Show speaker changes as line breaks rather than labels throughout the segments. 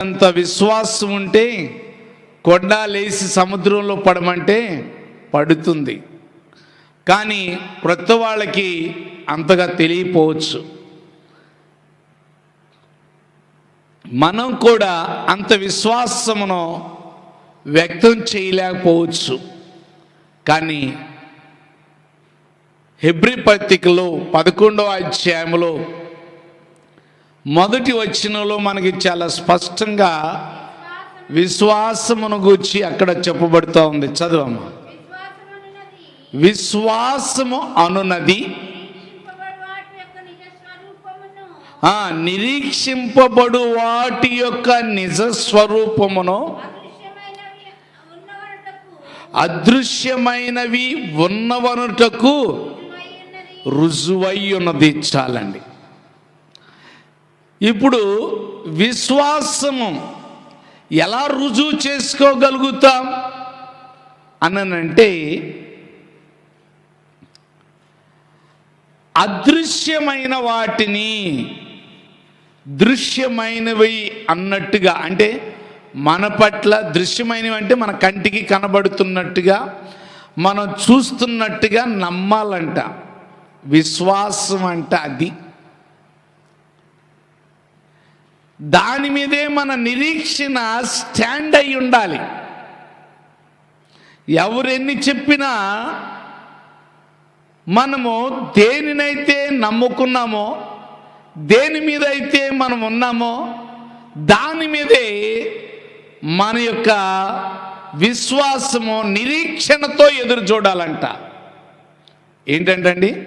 అంత విశ్వాసం ఉంటే కొండ లేచి సముద్రంలో పడమంటే పడుతుంది. కానీ క్రొత్త వాళ్ళకి అంతగా తెలియపోవచ్చు. మనం కూడా అంత విశ్వాసమును వ్యక్తం చేయలేకపోవచ్చు. కానీ హెబ్రి పత్రికలో పదకొండవ అధ్యాయంలో మొదటి వచనంలో మనకి చాలా స్పష్టంగా విశ్వాసమును గూర్చి అక్కడ చెప్పబడుతూ ఉంది. చదవమ్మా. విశ్వాసము అనున్నది
నిరీక్షింపబడు వాటి యొక్క నిజ స్వరూపమును అదృశ్యమైనవి ఉన్నవనుటకు రుజువై ఉన్నది.
చాలండి. ఇప్పుడు విశ్వాసము ఎలా రుజువు చేసుకోగలుగుతాం అనంటే అదృశ్యమైన వాటిని దృశ్యమైనవి అన్నట్టుగా అంటే మన పట్ల దృశ్యమైనవి అంటే మన కంటికి కనబడుతున్నట్టుగా మనం చూస్తున్నట్టుగా నమ్మాలంట. విశ్వాసం అంట అది. దాని మీదే మన నిరీక్షణ స్టాండ్ అయి ఉండాలి. ఎవరెన్ని చెప్పినా మనము దేనినైతే నమ్ముకున్నామో దేని మీద అయితే మనం ఉన్నామో దాని మీదే మన యొక్క విశ్వాసము నిరీక్షణతో ఎదురు చూడాలంట. ఏంటంటండి?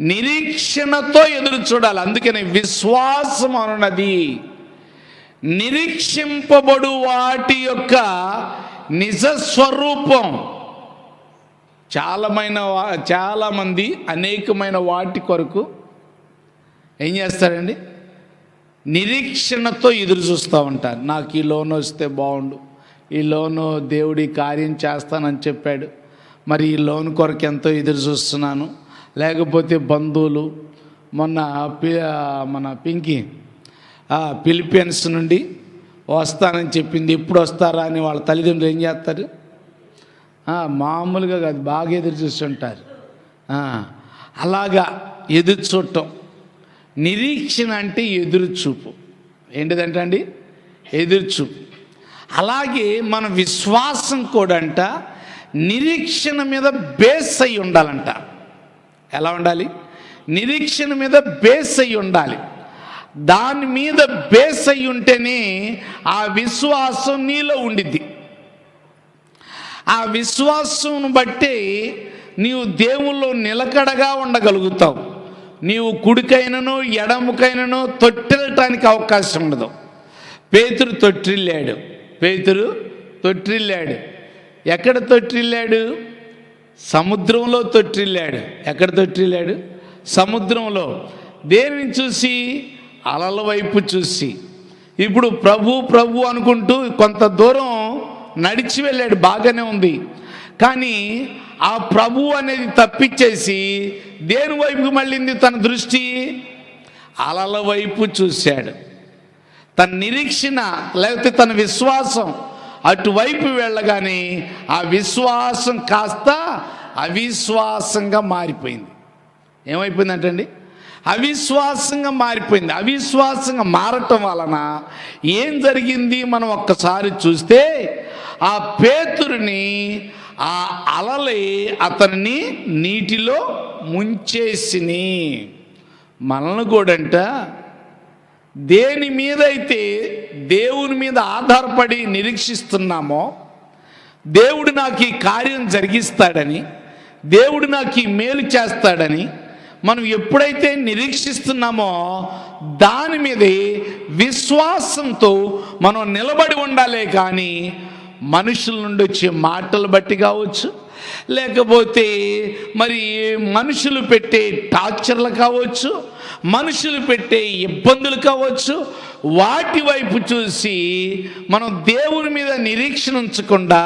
నిరీక్షణతో ఎదురు చూడాలి. అందుకని విశ్వాసం అన్నది నిరీక్షింపబడు వాటి యొక్క నిజ స్వరూపం. చాలామైన వా- చాలామంది అనేకమైన వాటి కొరకు ఏం చేస్తారండి? నిరీక్షణతో ఎదురు చూస్తూ ఉంటారు. నాకు ఈ లోన్ వస్తే బాగుండు. ఈ లోను దేవుడి కార్యం చేస్తానని చెప్పాడు. మరి ఈ లోన్ కొరకు ఎంతో ఎదురు చూస్తున్నాను. లేకపోతే బంధువులు మొన్న పి- మన పింకి ఫిలిపియన్స్ నుండి వస్తానని చెప్పింది ఎప్పుడు వస్తారా అని వాళ్ళ తల్లిదండ్రులు ఏం చేస్తారు? మామూలుగా కాదు బాగా ఎదురు చూస్తుంటారు. అలాగా ఎదురు చూడటం. నిరీక్షణ అంటే ఎదురు చూపు. ఏంటిదంటే అండి? ఎదురు చూపు. అలాగే మన విశ్వాసం కూడా అంట నిరీక్షణ మీద బేస్ అయి ఉండాలంట. ఎలా ఉండాలి? నిరీక్షణ మీద బేస్ అయి ఉండాలి. దాని మీద బేస్ అయి ఉంటేనే ఆ విశ్వాసం నీలో ఉండిద్ది. ఆ విశ్వాసంను బట్టి నీవు దేవుల్లో నిలకడగా ఉండగలుగుతావు. నీవు కుడికైనను ఎడముకైనను తొట్టిల్లటానికి అవకాశం ఉండదు. పేతురు తొట్టిల్లాడు. పేతురు తొట్టిల్లాడు. ఎక్కడ తొట్టిల్లాడు? సముద్రంలో తొట్టిల్లాడు. ఎక్కడ తొట్టిల్లాడు? సముద్రంలో. దేనిని చూసి? అలల వైపు చూసి. ఇప్పుడు ప్రభు ప్రభు అనుకుంటూ కొంత దూరం నడిచి వెళ్ళాడు. బాగానే ఉంది. కానీ ఆ ప్రభు అనేది తప్పించేసి దేని వైపుకి మళ్ళింది తన దృష్టి? అలల వైపు చూశాడు. తన నిరీక్షణ లేకపోతే తన విశ్వాసం అటువైపు వెళ్ళగానే ఆ విశ్వాసం కాస్త అవిశ్వాసంగా మారిపోయింది. ఏమైపోయిందంటండి? అవిశ్వాసంగా మారిపోయింది. అవిశ్వాసంగా మారటం వలన ఏం జరిగింది? మనం ఒక్కసారి చూస్తే ఆ పేతురిని ఆ అలలే అతన్ని నీటిలో ముంచేసిని. మనల్ని కూడంట దేని మీద అయితే దేవుని మీద ఆధారపడి నిరీక్షిస్తున్నామో దేవుడు నాకు ఈ కార్యం జరిగిస్తాడని దేవుడు నాకు ఈ మేలు చేస్తాడని మనం ఎప్పుడైతే నిరీక్షిస్తున్నామో దాని మీదే విశ్వాసంతో మనం నిలబడి ఉండాలే కానీ మనుషుల నుండి వచ్చే మాటలు బట్టి కావచ్చు లేకపోతే మరి మనుషులు పెట్టే టార్చర్లు కావచ్చు మనుషులు పెట్టే ఇబ్బందులు కావచ్చు వాటి వైపు చూసి మనం దేవుని మీద నిరీక్షణ ఉంచకుండా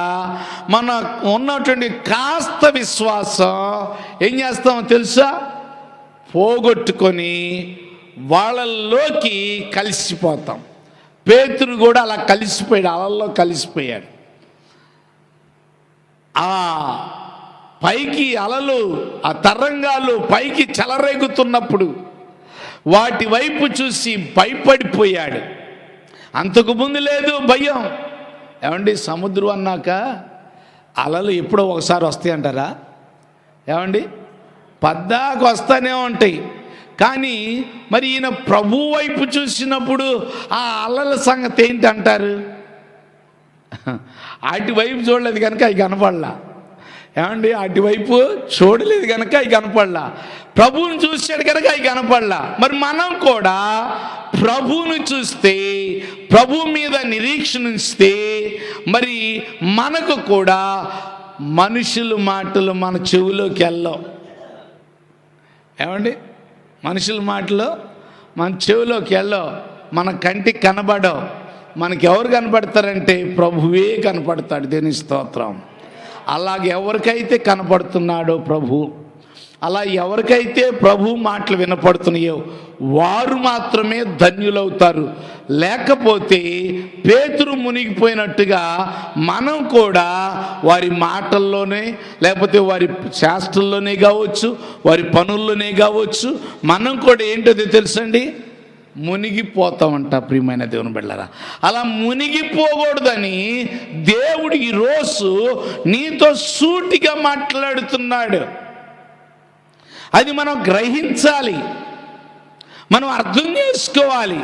మన ఉన్నటువంటి కాస్త విశ్వాసం ఏం చేస్తామో తెలుసా? పోగొట్టుకొని వాళ్ళల్లోకి కలిసిపోతాం. పేతురు కూడా అలా కలిసిపోయాడు అలల్లో కలిసిపోయాడు. ఆ పైకి అలలు ఆ తరంగాలు పైకి చెలరేగుతున్నప్పుడు వాటి వైపు చూసి భయపడిపోయాడు. అంతకు ముందు లేదు భయం. ఏమండి సముద్రం అన్నాక అలలు ఎప్పుడో ఒకసారి వస్తాయి అంటారా? ఏమండి? పద్దాకు వస్తానే ఉంటాయి. కానీ మరి ఈయన ప్రభు వైపు చూసినప్పుడు ఆ అలల సంగతి ఏంటి అంటారు అటువైపు చూడలేదు కనుక అవి కనపడలా. ఏమండి అటువైపు చూడలేదు కనుక అవి కనపడలా. ప్రభువుని చూశాడు కనుక అవి కనపడలా. మరి మనం కూడా ప్రభువుని చూస్తే ప్రభు మీద నిరీక్షణ మరి మనకు కూడా మనుషుల మాటలు మన చెవిలోకి వెళ్ళవు. ఏమండి? మనుషుల మాటలు మన చెవిలోకి వెళ్ళవు. మన కంటికి కనబడవు. మనకి ఎవరు కనపడతారంటే ప్రభువే కనపడతాడు. దేని స్తోత్రం. అలాగెవరికైతే కనపడుతున్నాడో ప్రభు అలా ఎవరికైతే ప్రభు మాటలు వినపడుతున్నాయో వారు మాత్రమే ధన్యులవుతారు. లేకపోతే పేతురు మునిగిపోయినట్టుగా మనం కూడా వారి మాటల్లోనే లేకపోతే వారి శాస్త్రంలోనే కావచ్చు వారి పనుల్లోనే కావచ్చు మనం కూడా ఏంటో తెలుసండి? మునిగిపోతామంట ప్రియమైన దేవుని బిళ్ళరా అలా మునిగిపోకూడదని దేవుడు ఈరోజు నీతో సూటిగా మాట్లాడుతున్నాడు. అది మనం గ్రహించాలి. మనం అర్థం చేసుకోవాలి.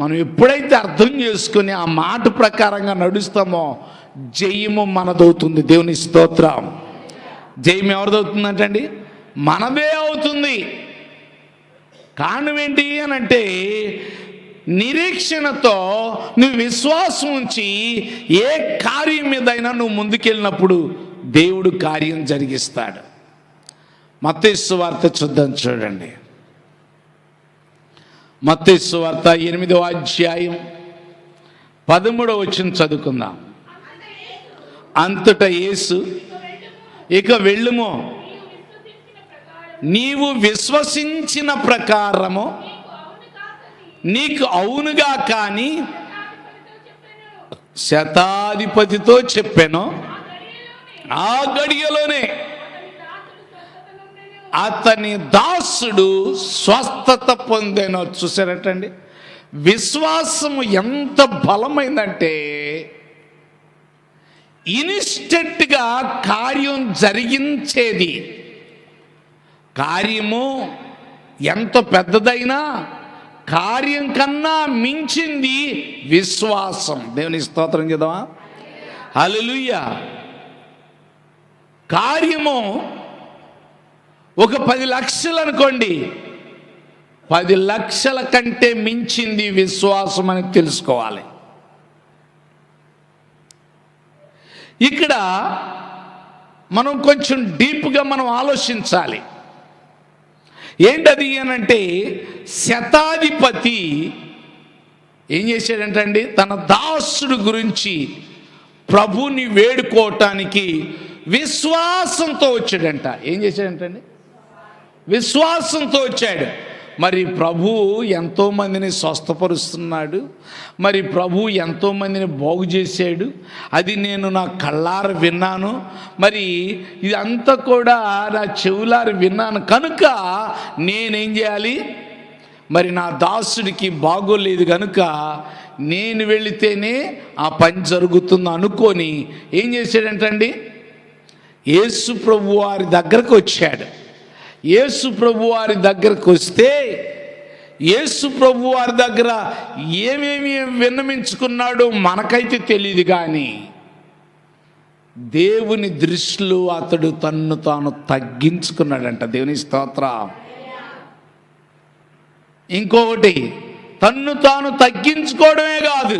మనం ఎప్పుడైతే అర్థం చేసుకుని ఆ మాట ప్రకారంగా నడుస్తామో జయము మనదవుతుంది. దేవుని స్తోత్రం. జయం ఎవరిదవుతుందంటండి? మనదే అవుతుంది. కారణమేంటి అని అంటే నిరీక్షణతో నువ్వు విశ్వాసం ఉంచి ఏ కార్యం మీదైనా నువ్వు ముందుకెళ్ళినప్పుడు దేవుడు కార్యం జరిగిస్తాడు. మత్తేసు వార్త చూద్దాం చూడండి. మత్తేసు వార్త ఎనిమిదవ అధ్యాయం పదమూడవ వచ్చిన చదువుకుందాం. అంతటా యేసు ఇక వెళ్ళుమో నీవు విశ్వసించిన ప్రకారము నీకు అవునుగా కానీ శతాధిపతితో చెప్పాను. ఆ గడియలోనే అతని దాసుడు స్వస్థత పొందేనో. చూసారటండి? విశ్వాసము ఎంత బలమైందంటే ఇన్స్టెంట్గా కార్యం జరిగించేది. కార్యము ఎంత పెద్దదైనా కార్యం కన్నా మించింది విశ్వాసం. దేవుని స్తోత్రం చేద్దామా? అలలుయ్య కార్యము ఒక పది లక్షలు అనుకోండి. పది లక్షల కంటే మించింది విశ్వాసం అని తెలుసుకోవాలి. ఇక్కడ మనం కొంచెం డీప్గా మనం ఆలోచించాలి. ఏంటది అనంటే శతాధిపతి ఏం చేశాడంటండి? తన దాసుడు గురించి ప్రభుని వేడుకోవటానికి విశ్వాసంతో వచ్చాడంట. ఏం చేశాడంటండి? విశ్వాసంతో వచ్చాడు. మరి ప్రభు ఎంతో మందిని స్వస్థపరుస్తున్నాడు. మరి ప్రభు ఎంతోమందిని బాగు చేశాడు. అది నేను నా కళ్ళార విన్నాను. మరి ఇదంతా కూడా నా చెవులారు విన్నాను. కనుక నేనేం చేయాలి? మరి నా దాసుడికి బాగోలేదు కనుక నేను వెళితేనే ఆ పని జరుగుతుంది అనుకొని ఏం చేశాడంటండి? యేసు ప్రభు వారి దగ్గరకు వచ్చాడు. యేసు ప్రభు వారి దగ్గరకు వస్తే యేసు ప్రభు వారి దగ్గర ఏమేమి విన్నమించుకున్నాడో మనకైతే తెలియదు కానీ దేవుని దృష్టిలో అతడు తన్ను తాను తగ్గించుకున్నాడంట. దేవుని స్తోత్ర. ఇంకొకటి తన్ను తాను తగ్గించుకోవడమే కాదు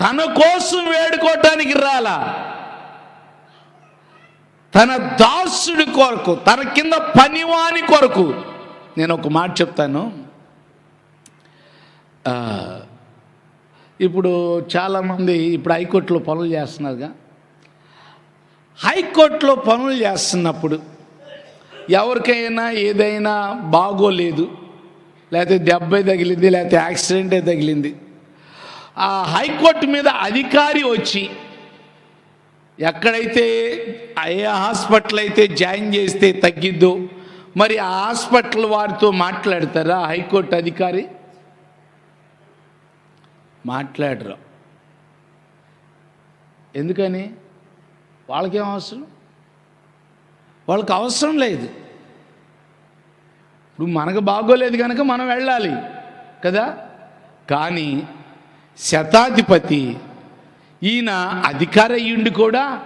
తన కోసం వేడుకోవటానికి రాలా. తన దాసుడి కొరకు తన కింద పనివాని కొరకు నేను ఒక మాట చెప్తాను. ఇప్పుడు చాలామంది ఇప్పుడు హైకోర్టులో పనులు చేస్తున్నారుగా. హైకోర్టులో పనులు చేస్తున్నప్పుడు ఎవరికైనా ఏదైనా బాగోలేదు లేకపోతే దెబ్బే తగిలింది లేకపోతే యాక్సిడెంటే తగిలింది. ఆ హైకోర్టు మీద అధికారి వచ్చి ఎక్కడైతే ఏ హాస్పిటల్ అయితే జాయిన్ చేస్తే తగ్గిద్దో మరి ఆ హాస్పిటల్ వారితో మాట్లాడతారా? హైకోర్టు అధికారి? మాట్లాడరు. ఎందుకని? వాళ్ళకేం అవసరం? వాళ్ళకి అవసరం లేదు. ఇప్పుడు మనకు బాగోలేదు కనుక మనం వెళ్ళాలి కదా? కానీ శతాధిపతి ఈయన అధికారయ్యుండి కూడా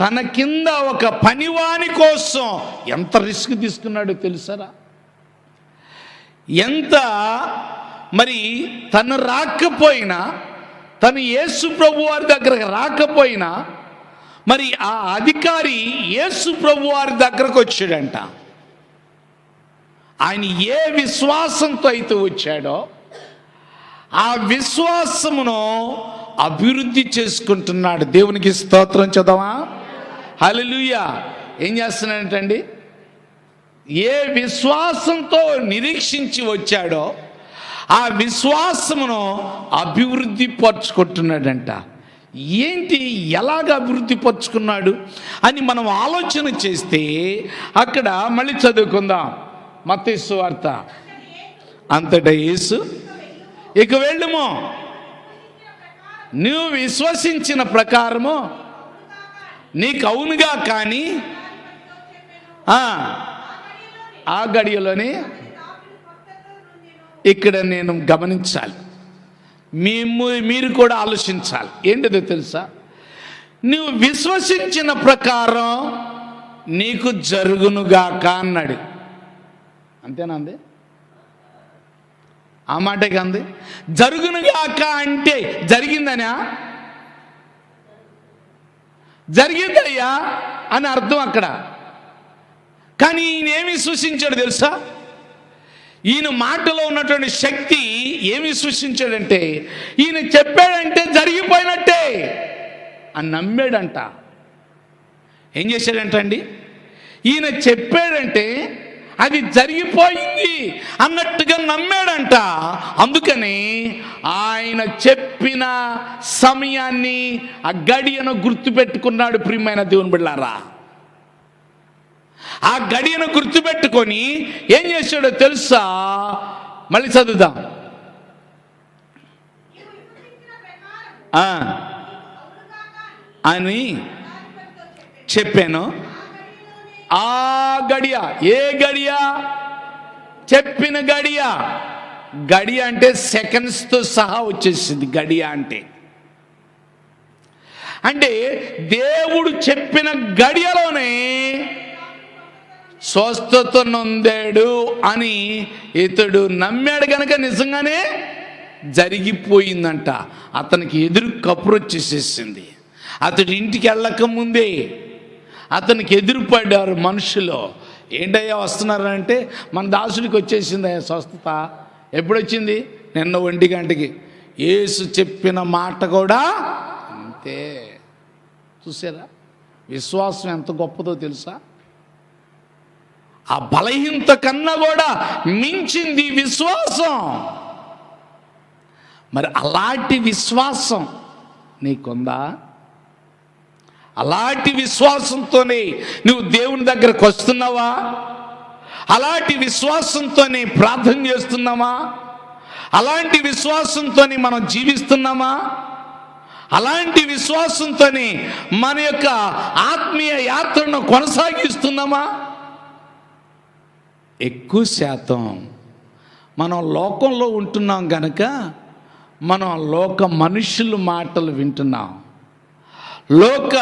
తన కింద ఒక పనివాని కోసం ఎంత రిస్క్ తీసుకున్నాడో తెలుసారా? ఎంత మరి తను రాకపోయినా తను యేసు ప్రభు వారి దగ్గరకు రాకపోయినా మరి ఆ అధికారి యేసు ప్రభు వారి దగ్గరకు వచ్చాడంట. ఆయన ఏ విశ్వాసంతో అయితే వచ్చాడో ఆ విశ్వాసమును అభివృద్ధి చేసుకుంటున్నాడు. దేవునికి స్తోత్రం చదవా? హలలుయ ఏం చేస్తున్నాడంటండి? ఏ విశ్వాసంతో నిరీక్షించి వచ్చాడో ఆ విశ్వాసమును అభివృద్ధి పరుచుకుంటున్నాడంట. ఏంటి? ఎలాగ అభివృద్ధి పరుచుకున్నాడు? అని మనం ఆలోచన చేస్తే అక్కడ మళ్ళీ చదువుకుందాం. మత్తయి వార్త. అంతటా యేసు. ఇక వెళ్ళుము. నువ్వు విశ్వసించిన ప్రకారము నీకు అవునుగా కానీ ఆ, గడియలోనే ఇక్కడ నేను గమనించాలి. మేము మీరు కూడా ఆలోచించాలి. ఏంటిదో తెలుసా? నువ్వు విశ్వసించిన ప్రకారం నీకు జరుగునుగాక అన్నాడు. అంతేనా అంది? ఆ మాటే కంది. జరుగునుగాక అంటే జరిగిందనా? జరిగిందయ్యా అని అర్థం అక్కడ. కానీ ఈయన ఏమి సూచించాడు తెలుసా? ఈయన మాటలో ఉన్నటువంటి శక్తి ఏమి సృష్టించాడంటే ఈయన చెప్పాడంటే జరిగిపోయినట్టే అని నమ్మాడంట. ఏం చేశాడంటండి? ఈయన చెప్పాడంటే అది జరిగిపోయింది అన్నట్టుగా నమ్మాడంట. అందుకని ఆయన చెప్పిన సమయాన్ని ఆ గడియను గుర్తుపెట్టుకున్నాడు ప్రియమైన దేవుని బిళ్ళారా. ఆ గడియను గుర్తుపెట్టుకొని ఏం చేశాడో తెలుసా? మళ్ళీ చదువుదాం. అని చెప్పాను. ఆ గడియ ఏ గడియ? చెప్పిన గడియ. గడియ అంటే సెకండ్స్తో సహా వచ్చేసింది గడియ అంటే. అంటే దేవుడు చెప్పిన గడియలోనే స్వస్థత నొందాడు అని ఇతడు నమ్మాడు కనుక నిజంగానే జరిగిపోయిందంట. అతనికి ఎదురు కపురు వచ్చేసేసింది. అతడు ఇంటికి వెళ్ళక ముందే అతనికి ఎదురుపడ్డారు మనుషులు. ఏంటయ్యా వస్తున్నారంటే మన దాసుడికి వచ్చేసింది అయ్యా స్వస్థత. ఎప్పుడొచ్చింది? నిన్న ఒంటి గంటకి. యేసు చెప్పిన మాట కూడా అంతే. చూసారా? విశ్వాసం ఎంత గొప్పదో తెలుసా? ఆ బలహీనత కన్నా కూడా మించింది విశ్వాసం. మరి అలాంటి విశ్వాసం నీకుందా? అలాంటి విశ్వాసంతోనే నువ్వు దేవుని దగ్గరకు వస్తున్నావా? అలాంటి విశ్వాసంతోనే ప్రార్థన చేస్తున్నామా? అలాంటి విశ్వాసంతోనే మనం జీవిస్తున్నామా? అలాంటి విశ్వాసంతోనే మన యొక్క ఆత్మీయ యాత్రను కొనసాగిస్తున్నామా? ఎక్కువ శాతం మనం లోకంలో ఉంటున్నాం కనుక మనం లోక మనుషుల మాటలు వింటున్నాం. లోక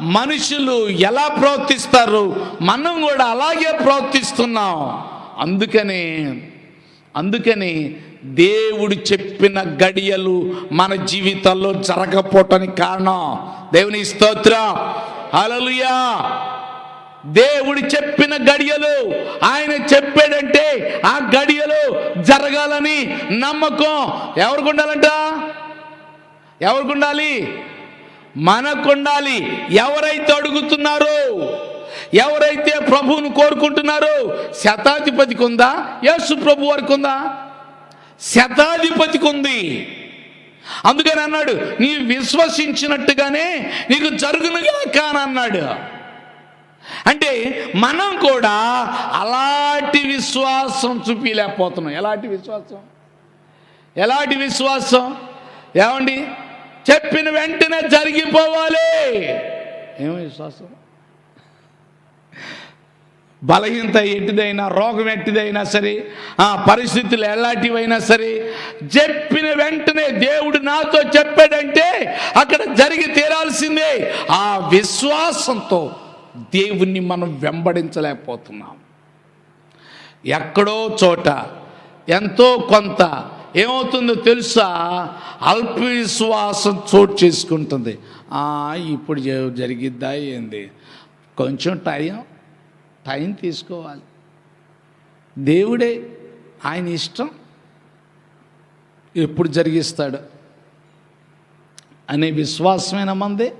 మనుషులు ఎలా ప్రవర్తిస్తారు? మనం కూడా అలాగే ప్రవర్తిస్తున్నాం. అందుకని అందుకని దేవుడు చెప్పిన గడియలు మన జీవితాల్లో జరగపోవటానికి కారణం. దేవుని స్తోత్రం. అలలుయా దేవుడు చెప్పిన గడియలు ఆయన చెప్పాడంటే ఆ గడియలు జరగాలని నమ్మకం. ఎవరికి ఉండాలంట? ఎవరికి ఉండాలి? మనకు ఉండాలి ఎవరైతే అడుగుతున్నారో ఎవరైతే ప్రభువును కోరుకుంటున్నారో శతాధిపతికి ఉందా? యేసు ప్రభు వారికి ఉందా? శతాధిపతికి ఉంది. అందుకని అన్నాడు నీ విశ్వసించినట్టుగానే నీకు జరుగునుగా కానన్నాడు అంటే మనం కూడా అలాంటి విశ్వాసం చూపించలేకపోతున్నాం ఎలాంటి విశ్వాసం? ఎలాంటి విశ్వాసం? ఏమండి? చెప్పిన వెంటనే జరిగిపోవాలి. ఏమో విశ్వాసం. బలహీనత ఎట్టిదైనా రోగం ఎట్టిదైనా సరే ఆ పరిస్థితులు ఎలాంటివైనా సరే చెప్పిన వెంటనే దేవుడు నాతో చెప్పాడంటే అక్కడ జరిగి తీరాల్సిందే. ఆ విశ్వాసంతో దేవుణ్ణి మనం వెంబడించలేకపోతున్నాం. ఎక్కడో చోట ఎంతో కొంత ఏమవుతుందో తెలుసా? అల్ప విశ్వాసం చోటు చేసుకుంటుంది. ఆ, ఇప్పుడు జ- జరిగిద్దా ఏంది? కొంచెం టైం టైం తీసుకోవాలి. దేవుడే ఆయన ఇష్టం ఎప్పుడు జరిగిస్తాడు అనే విశ్వాసమైన మందే.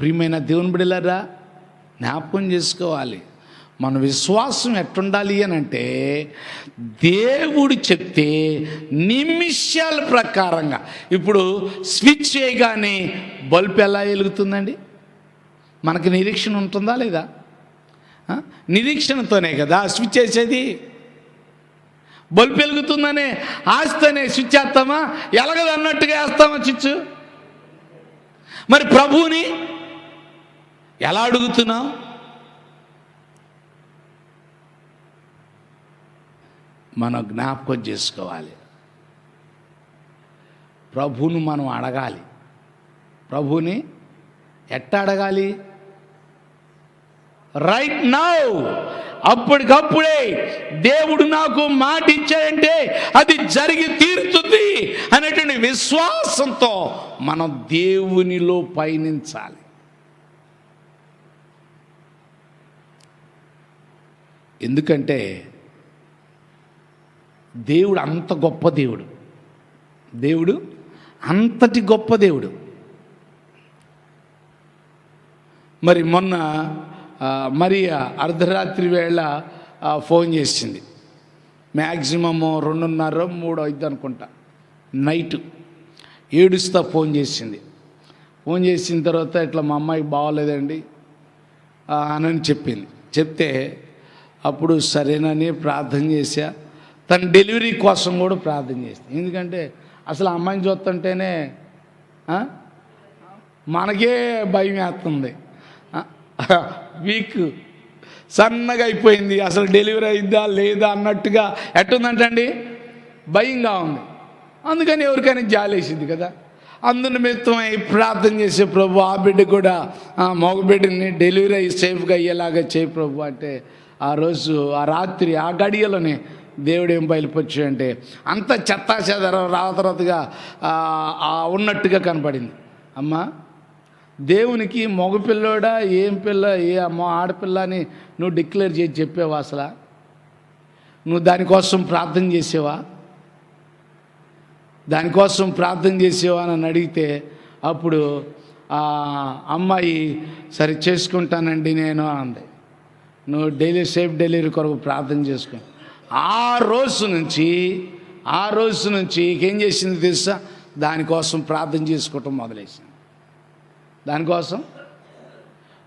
ప్రియమైన దేవుని బిడలరా జ్ఞాపకం చేసుకోవాలి. మన విశ్వాసం ఎట్టుండాలి అని అంటే దేవుడు చెప్తే నిమిషాల ప్రకారంగా. ఇప్పుడు స్విచ్ చేయగానే బల్బ్ ఎలా వెలుగుతుందండి? మనకి నిరీక్షణ ఉంటుందా లేదా? నిరీక్షణతోనే కదా స్విచ్ చేసేది? బల్బ్ వెలుగుతుందనే ఆస్తనే స్విచ్ వేస్తామా ఎలగదు అన్నట్టుగా వేస్తామా స్విచ్? మరి ప్రభువుని ఎలా అడుగుతున్నావు మనం జ్ఞాపకం చేసుకోవాలి. ప్రభువును మనం అడగాలి. ప్రభుని ఎట్ట అడగాలి? రైట్ నౌ అప్పటికప్పుడే దేవుడు నాకు మాట ఇచ్చాడంటే అది జరిగి తీరుతుంది అనేటువంటి విశ్వాసంతో మనం దేవునిలో పయనించాలి. ఎందుకంటే దేవుడు అంత గొప్ప దేవుడు. దేవుడు అంతటి గొప్ప దేవుడు. మరి మొన్న మరి అర్ధరాత్రి వేళ ఫోన్ చేసింది. మ్యాక్సిమము రెండున్నర మూడు అవుతుంది అనుకుంటా. నైట్ ఏడుస్తా ఫోన్ చేసింది. ఫోన్ చేసిన తర్వాత ఇట్లా మా అమ్మాయికి బాగోలేదండి అని చెప్పింది. చెప్తే అప్పుడు సరేనని ప్రార్థన చేశా. తన డెలివరీ కోసం కూడా ప్రార్థన చేసింది. ఎందుకంటే అసలు అమ్మాయిని చూస్తుంటేనే మనకే భయం వేస్తుంది. వీక్ సన్నగా అయిపోయింది. అసలు డెలివరీ అయిద్దా లేదా అన్నట్టుగా ఎట్టుందంటండి? భయంగా ఉంది. అందుకని ఎవరికైనా జాలేసింది కదా. అందు నిమిత్తమై ప్రార్థన చేసే ప్రభు ఆ బిడ్డ కూడా ఆ డెలివరీ అయ్యి సేఫ్గా అయ్యేలాగా చేయి ప్రభు అంటే ఆ రోజు ఆ రాత్రి ఆ గడియలోనే దేవుడు ఏం బయలుపరిచాడంటే అంత చెత్తా చెదరం రాతరతగా ఉన్నట్టుగా కనపడింది. అమ్మా దేవునికి మగపిల్లోడా ఏం పిల్ల ఏ అమ్మ ఆడపిల్ల అని నువ్వు డిక్లేర్ చేసి చెప్పావా అసలు? నువ్వు దానికోసం ప్రార్థన చేసేవా? దానికోసం ప్రార్థన చేసేవా అని అడిగితే అప్పుడు ఆ అమ్మాయి సరే చేసుకుంటానండి నేను అంది. నువ్వు డైలీ సేఫ్ డెలివరీ కొరకు ప్రార్థన చేసుకుని ఆ రోజు నుంచి ఆ రోజు నుంచి ఏం చేసింది తెలుసా? దానికోసం ప్రార్థన చేసుకోవటం మొదలేసింది. దానికోసం?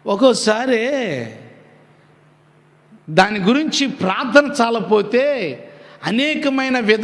ఒక్కోసారి దాని గురించి ప్రార్థన చాలపోతే అనేకమైన విధ